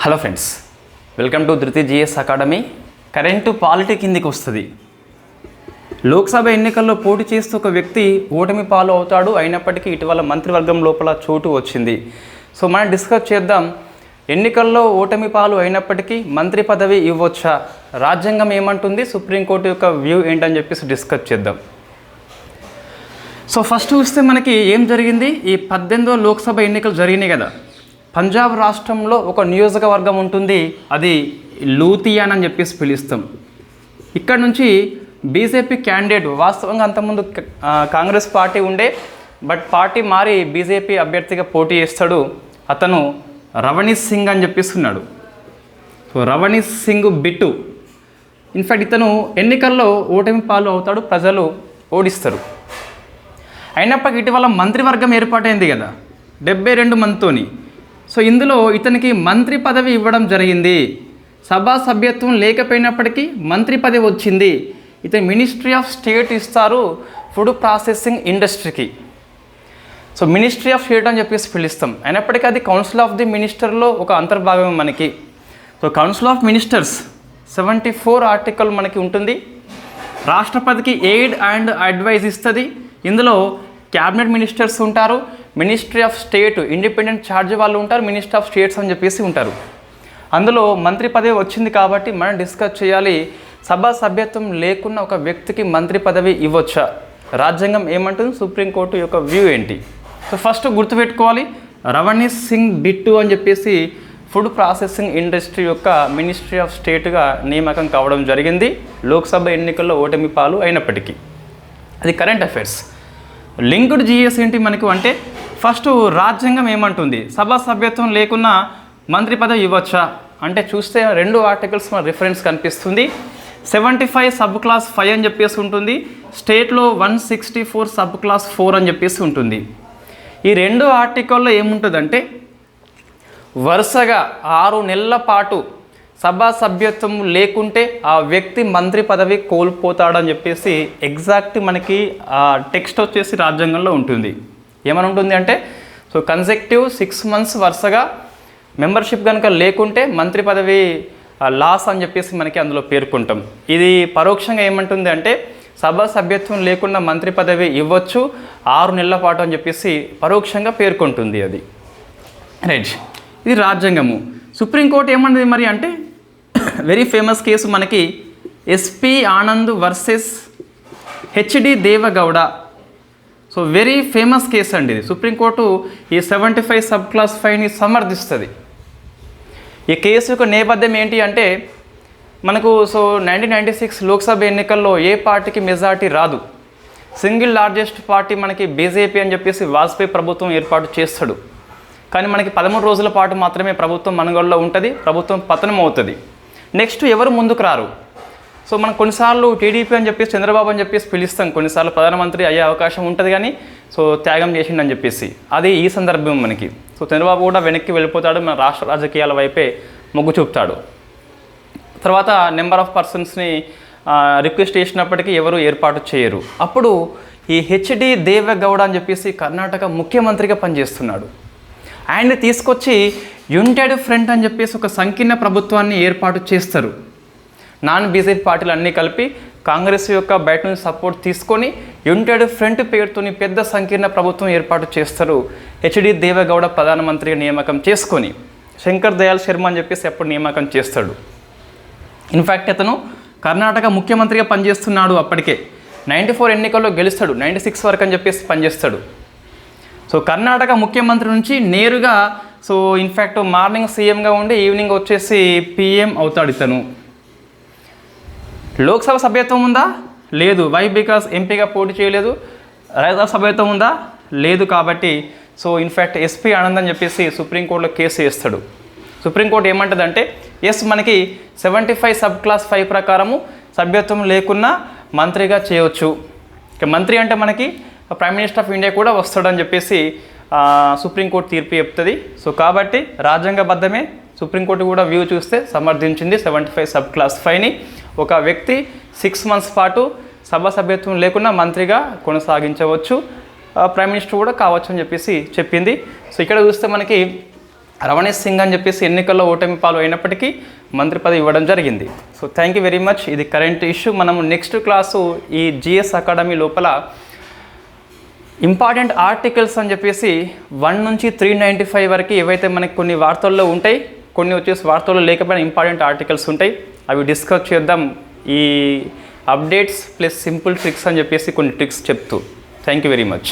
Hello friends welcome to Dhruti GS academy. Current polity కిందికి వస్తుంది. లోక్సభ ఎన్నికల్లో పోటీ చేస్తూ ఒక వ్యక్తి ఓటమి పాలు అవుతాడు అయినప్పటికీ ఇటీవల మంత్రివర్గం లోపల చోటు వచ్చింది. సో మనం డిస్కస్ చేద్దాం ఎన్నికల్లో ఓటమి పాలు అయినప్పటికీ మంత్రి పదవి ఇవ్వచ్చా? రాజ్యాంగం ఏమంటుంది? సుప్రీంకోర్టు యొక్క వ్యూ ఏంటని చెప్పేసి డిస్కస్ చేద్దాం. సో ఫస్ట్ చూస్తే మనకి ఏం జరిగింది? ఈ పద్దెనిమిదో లోక్సభ ఎన్నికలు జరిగినాయి కదా. పంజాబ్ రాష్ట్రంలో ఒక నియోజకవర్గం ఉంటుంది అది లూథియాన్ అని చెప్పేసి పిలుస్తాం. ఇక్కడ నుంచి బీజేపీ క్యాండిడేట్ వాస్తవంగా అంతకుముందు కాంగ్రెస్ పార్టీ ఉండే బట్ పార్టీ మారి బీజేపీ అభ్యర్థిగా పోటీ చేస్తాడు. అతను రవణీష్ సింగ్ అని చెప్పిస్తున్నాడు so Ravneet Singh Bittu. In fact ఇతను ఎన్నికల్లో ఓటమి పాలు అవుతాడు ప్రజలు ఓడిస్తారు. అయినప్పటికీ ఇటీవల మంత్రివర్గం ఏర్పాటైంది కదా డెబ్బై రెండు మందితోని. సో ఇందులో ఇతనికి మంత్రి పదవి ఇవ్వడం జరిగింది. సభా సభ్యత్వం లేకపోయినప్పటికీ మంత్రి పదవి వచ్చింది. ఇతను మినిస్ట్రీ ఆఫ్ స్టేట్ ఇస్తారు ఫుడ్ ప్రాసెసింగ్ ఇండస్ట్రీకి సో మినిస్ట్రీ ఆఫ్ స్టేట్ అని చెప్పేసి పిలుస్తాం. అయినప్పటికీ అది కౌన్సిల్ ఆఫ్ ది మినిస్టర్లో ఒక అంతర్భాగం మనకి. So council of ministers seventy four article మనకి ఉంటుంది. రాష్ట్రపతికి ఎయిడ్ అండ్ అడ్వైజ్ ఇస్తుంది. ఇందులో క్యాబినెట్ మినిస్టర్స్ ఉంటారు. Ministry of state independent charge వాళ్ళు ఉంటారు మినిస్ట్రీ ఆఫ్ స్టేట్స్ అని చెప్పేసి ఉంటారు. అందులో మంత్రి పదవి వచ్చింది కాబట్టి మనం డిస్కస్ చేయాలి సభా సభ్యత్వం లేకున్న ఒక వ్యక్తికి మంత్రి పదవి ఇవ్వచ్చా? రాజ్యాంగం ఏమంటుంది? సుప్రీంకోర్టు యొక్క వ్యూ ఏంటి? సో ఫస్ట్ గుర్తుపెట్టుకోవాలి రవణీష్ సింగ్ బిట్టు అని చెప్పేసి ఫుడ్ ప్రాసెసింగ్ ఇండస్ట్రీ యొక్క మినిస్ట్రీ ఆఫ్ స్టేట్గా నియామకం కావడం జరిగింది లోక్సభ ఎన్నికల్లో ఓటమి పాలు అయినప్పటికీ. అది కరెంట్ అఫైర్స్. లింక్డ్ జిఎస్ ఏంటి మనకు అంటే ఫస్ట్ రాజ్యాంగం ఏమంటుంది? సభా సభ్యత్వం లేకున్నా మంత్రి పదవి ఇవ్వచ్చా? అంటే చూస్తే రెండు ఆర్టికల్స్ మన రిఫరెన్స్ కనిపిస్తుంది. Seventy five sub clause five అని చెప్పేసి ఉంటుంది. స్టేట్లో one sixty four sub clause four అని చెప్పేసి ఉంటుంది. ఈ రెండు ఆర్టికల్లో ఏముంటుందంటే వరుసగా ఆరు నెలల పాటు సభా సభ్యత్వం లేకుంటే ఆ వ్యక్తి మంత్రి పదవి కోల్పోతాడని చెప్పేసి ఎగ్జాక్ట్ మనకి టెక్స్ట్ వచ్చేసి రాజ్యాంగంలో ఉంటుంది. ఏమని ఉంటుంది అంటే సో కన్సెక్టివ్ సిక్స్ మంత్స్ వరుసగా మెంబర్షిప్ కనుక లేకుంటే మంత్రి పదవి లాస్ అని చెప్పేసి మనకి అందులో పేర్కొంటాం. ఇది పరోక్షంగా ఏమంటుంది అంటే సభ సభ్యత్వం లేకుండా మంత్రి పదవి ఇవ్వచ్చు ఆరు నెలల పాటు అని చెప్పేసి పరోక్షంగా పేర్కొంటుంది అది. రైట్. ఇది రాజ్యాంగము. సుప్రీంకోర్టు ఏమన్నది మరి అంటే వెరీ ఫేమస్ కేసు మనకి S P Anand versus H D Deve Gowda so very famous case అండి ఇది. సుప్రీంకోర్టు ఈ సెవెంటీ ఫైవ్ సబ్ క్లాస్ ఫైవ్ని సమర్థిస్తుంది. ఈ కేసు యొక్క నేపథ్యం ఏంటి అంటే మనకు so nineteen ninety six Lok Sabha ఎన్నికల్లో ఏ పార్టీకి మెజార్టీ రాదు. సింగిల్ లార్జెస్ట్ పార్టీ మనకి బీజేపీ అని చెప్పేసి వాజ్పేయి ప్రభుత్వం ఏర్పాటు చేస్తాడు. కానీ మనకి పదమూడు రోజుల పాటు మాత్రమే ప్రభుత్వం మనుగడలో ఉంటుంది ప్రభుత్వం పతనం అవుతుంది నెక్స్ట్ ఎవరు ముందుకు రారు? సో మనం కొన్నిసార్లు టీడీపీ అని చెప్పేసి చంద్రబాబు అని చెప్పేసి పిలుస్తాం. కొన్నిసార్లు ప్రధానమంత్రి అయ్యే అవకాశం ఉంటుంది కానీ సో త్యాగం చేసిండని చెప్పేసి. అది ఈ సందర్భం మనకి. సో చంద్రబాబు కూడా వెనక్కి వెళ్ళిపోతాడు మన రాష్ట్ర రాజకీయాల వైపే మొగ్గు చూపుతాడు. తర్వాత నెంబర్ ఆఫ్ పర్సన్స్ని రిక్వెస్ట్ చేసినప్పటికీ ఎవరు ఏర్పాటు చేయరు. అప్పుడు ఈ హెచ్డి దేవగౌడ అని చెప్పేసి కర్ణాటక ముఖ్యమంత్రిగా పనిచేస్తున్నాడు. ఆయన్ని తీసుకొచ్చి యునైటెడ్ ఫ్రంట్ అని చెప్పేసి ఒక సంకీర్ణ ప్రభుత్వాన్ని ఏర్పాటు చేస్తారు. నాన్ బీజేపీ పార్టీలు అన్నీ కలిపి కాంగ్రెస్ యొక్క బయట నుంచి సపోర్ట్ తీసుకొని యునైటెడ్ ఫ్రంట్ పేరుతోని పెద్ద సంకీర్ణ ప్రభుత్వం ఏర్పాటు చేస్తారు. హెచ్డి దేవగౌడ ప్రధానమంత్రిగా నియామకం చేసుకొని శంకర్ దయాల్ శర్మ అని చెప్పేసి ఎప్పుడు నియామకం చేస్తాడు. ఇన్ఫ్యాక్ట్ అతను కర్ణాటక ముఖ్యమంత్రిగా పనిచేస్తున్నాడు అప్పటికే. నైంటీ ఫోర్ ఎన్నికల్లో గెలుస్తాడు. నైంటీ సిక్స్ వరకు అని చెప్పేసి పనిచేస్తాడు. సో కర్ణాటక ముఖ్యమంత్రి నుంచి నేరుగా సో ఇన్ఫ్యాక్ట్ మార్నింగ్ సీఎంగా ఉండి ఈవినింగ్ వచ్చేసి పిఎం అవుతాడు ఇతను. లోక్సభ సభ్యత్వం ఉందా? లేదు. వై బికాస్ ఎంపీగా పోటీ చేయలేదు. రాజ్యసభ సభ్యత్వం ఉందా? లేదు కాబట్టి. సో ఇన్ఫ్యాక్ట్ ఎస్పీ ఆనంద్ అని చెప్పేసి సుప్రీంకోర్టులో కేసు వేస్తాడు. సుప్రీంకోర్టు ఏమంటుందంటే ఎస్ మనకి seventy five sub clause five ప్రకారము సభ్యత్వం లేకున్నా మంత్రిగా చేయొచ్చు. మంత్రి అంటే మనకి ప్రైమ్ మినిస్టర్ ఆఫ్ ఇండియా కూడా వస్తాడని చెప్పేసి సుప్రీంకోర్టు తీర్పు చెప్తుంది. సో కాబట్టి రాజ్యాంగబద్ధమే. సుప్రీంకోర్టు కూడా వ్యూ చూస్తే సమర్థించింది సెవెంటీ ఫైవ్ సబ్ క్లాస్ ఫైవ్ని ఒక వ్యక్తి సిక్స్ మంత్స్ పాటు సభ సభ్యత్వం లేకుండా మంత్రిగా కొనసాగించవచ్చు. ప్రైమ్ మినిస్టర్ కూడా కావచ్చు అని చెప్పేసి చెప్పింది. సో ఇక్కడ చూస్తే మనకి రవణేష్ సింగ్ అని చెప్పేసి ఎన్నికల్లో ఓటమి పాలు అయినప్పటికీ మంత్రి పదవి ఇవ్వడం జరిగింది. So thank you very much ఇది కరెంట్ ఇష్యూ మనము నెక్స్ట్ క్లాసు ఈ జిఎస్ అకాడమీ లోపల ఇంపార్టెంట్ ఆర్టికల్స్ అని చెప్పేసి వన్ నుంచి త్రీ నైంటీ ఫైవ్ వరకు ఏవైతే మనకి కొన్ని వార్తల్లో ఉంటాయి కొన్ని వచ్చేసి వార్తల్లో లేకపోయినా ఇంపార్టెంట్ ఆర్టికల్స్ ఉంటాయి. అవి డిస్కస్ చేద్దాం. ఈ అప్డేట్స్ ప్లస్ సింపుల్ ట్రిక్స్ అని చెప్పేసి కొన్ని ట్రిక్స్ చెప్తూ. Thank you very much.